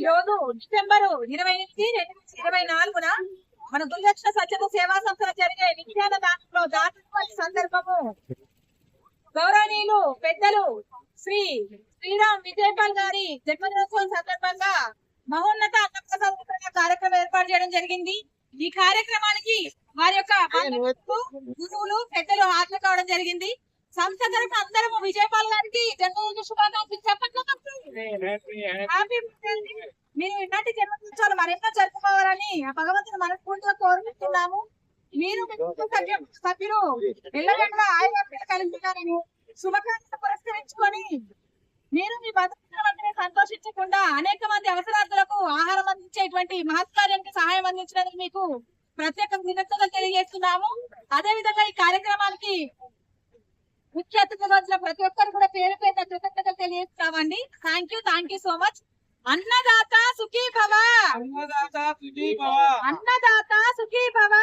ఈరోజు డిసెంబర్ ఇరవై ఎనిమిది రెండు వేల ఇరవై నాలుగున మన దుర్దక్షిణ స్వచ్ఛత సేవా సంస్థలో జరిగే విజ్ఞాన దాంట్లో దాటినటువంటి సందర్భము. గౌరవనీయులు పెద్దలు శ్రీ శ్రీరామ్ విజయపాల్ గారి జన్మదినోత్సవం సందర్భంగా మహోన్నత అన్నప్రసాద కార్యక్రమం ఏర్పాటు చేయడం జరిగింది. ఈ కార్యక్రమానికి వారి యొక్క గురువులు పెద్దలు హాజరు కావడం జరిగింది. సంస్థ తరఫున అందరము విజయపాల్ గారికి జన్మదిన శుభాకాంక్షలు చెప్పండి హ్యాపీ మీరు ఇలాంటి జన్మదినోత్సవాలు మరెన్నో జరుపుకోవాలని ఆ భగవంతుని మనస్ఫూర్తిగా కోరుకుంటున్నాము. మీరు సభ్యులు కలిగించాలని శుభకార్యాలు పురస్కరించుకొని మీరు మీ మధ్య సంతోషించకుండా అనేక మంది అవసరార్థులకు ఆహారం అందించేటువంటి మహత్కార్యానికి సహాయం అందించినందుకు మీకు ప్రత్యేక కృతజ్ఞతలు తెలియజేస్తున్నాము. అదే విధంగా ఈ కార్యక్రమానికి ముఖ్య వచ్చిన ప్రతి ఒక్కరు కూడా పేరు పేరు కృతజ్ఞతలు తెలియజేస్తామండి. Thank you thank you so much Annadata Sukhi Bhava. Annadata సుఖీ భవ. అన్నదాత సుఖీ భవ.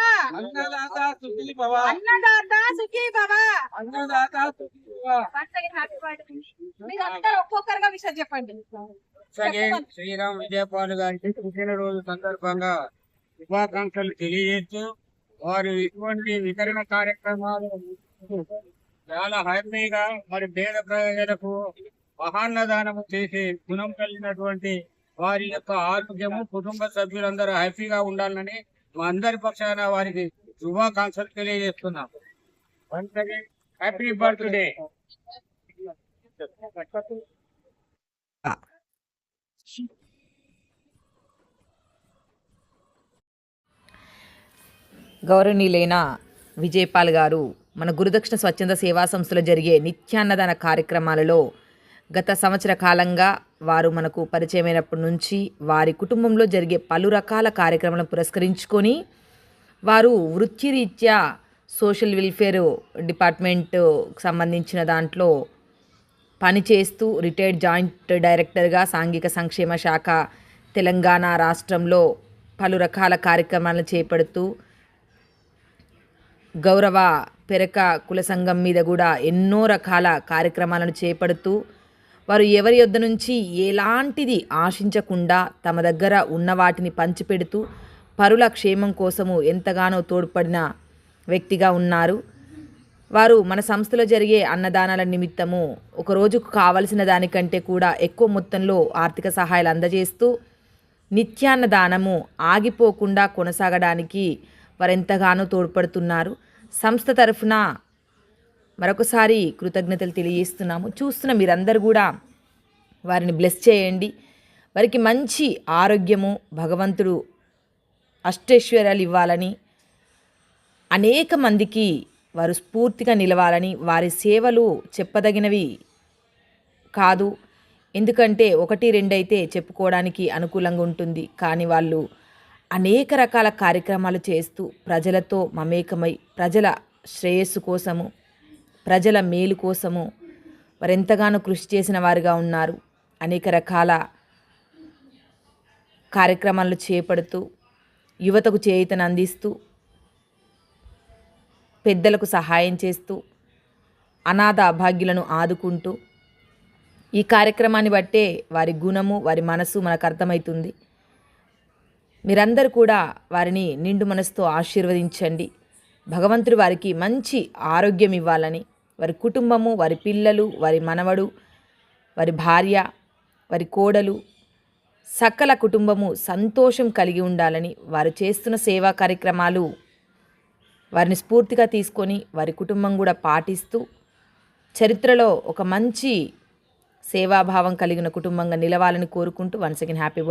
అన్నదాత సుఖీ భవ. అన్నదాత సుఖీ భవ. అన్నదాత సుఖీ భవ. పండగ హ్యాపీ బర్త్డే మీరు అందరూ ఒక్కొక్కరుగా విషయం చెప్పండి. శ్రీరామ్ విజయపాల్ గారికి పుట్టినరోజు సందర్భంగా శుభాకాంక్షలు తెలియజేస్తూ వారు ఇటువంటి వితరణ కార్యక్రమాలు చాలా హ్యాపీగా మరి పేద ప్రజలకు మహాన్నదానము చేసే గుణం కలిగినటువంటి వారి యొక్క ఆరోగ్యము కుటుంబ సభ్యులందరూ హ్యాపీగా ఉండాలని మా అందరి పక్షాన వారికి శుభాకాంక్షలు తెలియజేస్తున్నాం. వన్స్ అగైన్ హ్యాపీ బర్త్డే గౌరవనీయులైన విజయపాల్ గారు మన గురుదక్షిణ స్వచ్ఛంద సేవా సంస్థలో జరిగే నిత్యాన్నదాన కార్యక్రమాలలో గత సంవత్సర కాలంగా వారు మనకు పరిచయమైనప్పటి నుంచి వారి కుటుంబంలో జరిగే పలు రకాల కార్యక్రమాలను పురస్కరించుకొని వారు వృత్తిరీత్యా సోషల్ వెల్ఫేర్ డిపార్ట్మెంట్ సంబంధించిన దాంట్లో పనిచేస్తూ రిటైర్డ్ జాయింట్ డైరెక్టర్గా సాంఘిక సంక్షేమ శాఖ తెలంగాణ రాష్ట్రంలో పలు రకాల కార్యక్రమాలను చేపడుతూ గౌరవ పెరక కుల సంఘం మీద కూడా ఎన్నో రకాల కార్యక్రమాలను చేపడుతూ వారు ఎవరి యొద్ద నుంచి ఎలాంటిది ఆశించకుండా తమ దగ్గర ఉన్న వాటిని పంచిపెడుతూ పరుల క్షేమం కోసము ఎంతగానో తోడ్పడిన వ్యక్తిగా ఉన్నారు. వారు మన సంస్థలో జరిగే అన్నదానాల నిమిత్తము ఒక రోజుకు కావలసిన దానికంటే కూడా ఎక్కువ మొత్తంలో ఆర్థిక సహాయాలు అందజేస్తూ నిత్యాన్నదానము ఆగిపోకుండా కొనసాగడానికి వారు ఎంతగానో తోడ్పడుతున్నారు. సంస్థ తరఫున మరొకసారి కృతజ్ఞతలు తెలియజేస్తున్నాము. చూస్తున్న మీరందరూ కూడా వారిని బ్లెస్ చేయండి. వారికి మంచి ఆరోగ్యము భగవంతుడు అష్టైశ్వర్యాలు ఇవ్వాలని అనేక మందికి వారు స్ఫూర్తిగా నిలవాలని వారి సేవలు చెప్పదగినవి కాదు. ఎందుకంటే ఒకటి రెండైతే చెప్పుకోవడానికి అనుకూలంగా ఉంటుంది. కానీ వాళ్ళు అనేక రకాల కార్యక్రమాలు చేస్తూ ప్రజలతో మమేకమై ప్రజల శ్రేయస్సు కోసము ప్రజల మేలు కోసము వారు ఎంతగానో కృషి చేసిన వారుగా ఉన్నారు. అనేక రకాల కార్యక్రమాలు చేపడుతూ యువతకు చేయుతను అందిస్తూ పెద్దలకు సహాయం చేస్తూ అనాథ అభాగ్యులను ఆదుకుంటూ ఈ కార్యక్రమాన్ని బట్టే వారి గుణము వారి మనసు మనకు అర్థమవుతుంది. మీరందరూ కూడా వారిని నిండు మనసుతో ఆశీర్వదించండి. భగవంతుడు వారికి మంచి ఆరోగ్యం ఇవ్వాలని వారి కుటుంబము వారి పిల్లలు వారి మనవడు వారి భార్య వారి కోడలు సకల కుటుంబము సంతోషం కలిగి ఉండాలని వారు చేస్తున్న సేవా కార్యక్రమాలు వారిని స్ఫూర్తిగా తీసుకొని వారి కుటుంబం కూడా పాటిస్తూ చరిత్రలో ఒక మంచి సేవాభావం కలిగిన కుటుంబంగా నిలవాలని కోరుకుంటూ వన్స్ అగైన్ హ్యాపీ బర్త్